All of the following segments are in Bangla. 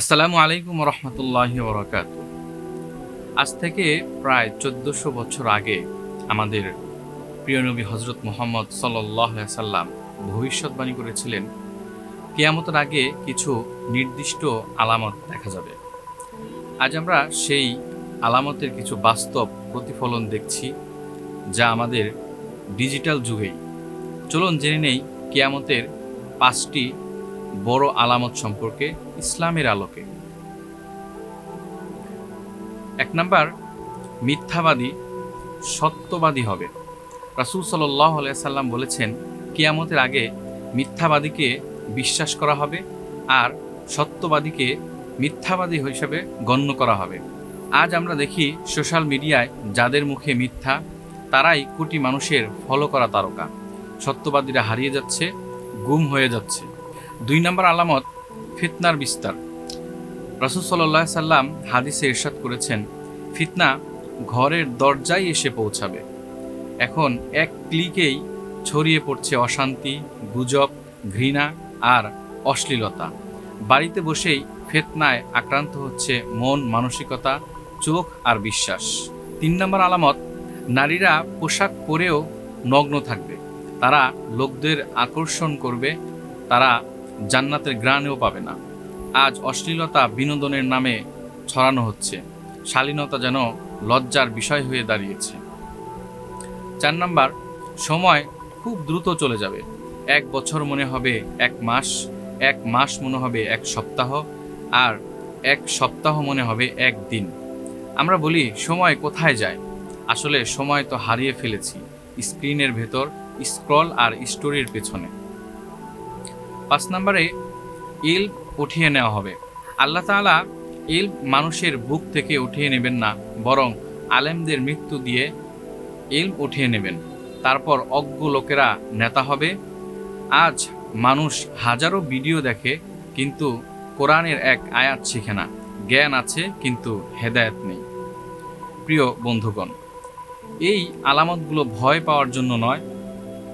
আসসালামু আলাইকুম রহমতুল্লাহ বরকাত আজ থেকে প্রায় চোদ্দশো বছর আগে আমাদের প্রিয় নবী হজরত মোহাম্মদ সাল্লাম ভবিষ্যৎবাণী করেছিলেন, কেয়ামতের আগে কিছু নির্দিষ্ট আলামত দেখা যাবে। আজ আমরা সেই আলামতের কিছু বাস্তব প্রতিফলন দেখছি, যা আমাদের ডিজিটাল যুগেই। চলুন জেনে নেই কেয়ামতের পাঁচটি বড় আলামত সম্পর্কে ইসলামের আলোকে। এক নাম্বার, মিথ্যাবাদী সত্যবাদী হবে। রাসুল সাল্লাহ সাল্লাম বলেছেন, কিয়ামতের আগে মিথ্যাবাদীকে বিশ্বাস করা হবে আর সত্যবাদীকে মিথ্যাবাদী হিসেবে গণ্য করা হবে। আজ আমরা দেখি সোশ্যাল মিডিয়ায় যাদের মুখে মিথ্যা, তারাই কোটি মানুষের ফলো করা তারকা। সত্যবাদীরা হারিয়ে যাচ্ছে, গুম হয়ে যাচ্ছে। দুই নম্বর আলামত, ফিতনার বিস্তার। রাসুল সাল্লাহ সাল্লাম হাদিসে ইরশাদ করেছেন, ফিতনা ঘরের দরজায় এসে পৌঁছাবে। এখন এক ক্লিকেই ছড়িয়ে পড়ছে অশান্তি, গুজব, ঘৃণা আর অশ্লীলতা। বাড়িতে বসেই ফেতনায় আক্রান্ত হচ্ছে মন, মানসিকতা, চোখ আর বিশ্বাস। তিন নম্বর আলামত, নারীরা পোশাক পরেও নগ্ন থাকবে। তারা লোকদের আকর্ষণ করবে, তারা জান্নাতের গ্রাণেও পাবে না। আজ অশ্লীলতা বিনোদনের নামে ছড়ানো হচ্ছে। শালীনতা যেন লজ্জার বিষয় হয়ে দাঁড়িয়েছে। চার নাম্বার, সময় খুব দ্রুত চলে যাবে। এক বছর মনে হবে এক মাস এক মাস মনে হবে এক সপ্তাহ, আর এক সপ্তাহ মনে হবে এক দিন। আমরা বলি, সময় কোথায় যায়? আসলে সময় তো হারিয়ে ফেলেছি, স্ক্রিনের ভেতর, স্ক্রল আর স্টোরির পেছনে। পাঁচ নম্বরে ইল উঠিয়ে নেওয়া হবে। আল্লাহ তাআলা ইল মানুষের বুক থেকে উঠিয়ে নেবেন না, বরং আলেমদের মৃত্যু দিয়ে ইল উঠিয়ে নেবেন। তারপর অজ্ঞ লোকেরা নেতা হবে। আজ মানুষ হাজারো ভিডিও দেখে, কিন্তু কোরআনের এক আয়াত শিখে না। জ্ঞান আছে, কিন্তু হেদায়েত নেই। প্রিয় বন্ধুগণ, এই আলামতগুলো ভয় পাওয়ার জন্য নয়,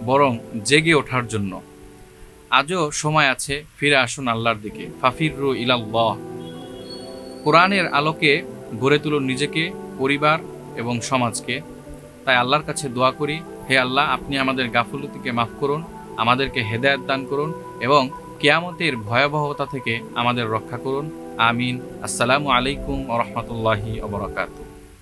বরং জেগে ওঠার জন্য। আজও সময় আছে ফিরে আসুন আল্লাহর দিকে। ফাফিরু ইলাল্লাহ। কোরআনের আলোকে গড়ে তুলুন নিজেকে, পরিবার এবং সমাজকে। তাই আল্লাহর কাছে দোয়া করি, হে আল্লাহ, আপনি আমাদের গাফুলতিকে মাফ করুন, আমাদেরকে হেদায়ত দান করুন এবং কেয়ামতের ভয়াবহতা থেকে আমাদের রক্ষা করুন। আমিন। আসসালামু আলাইকুম রহমতুল্লাহি ওবরাকাতু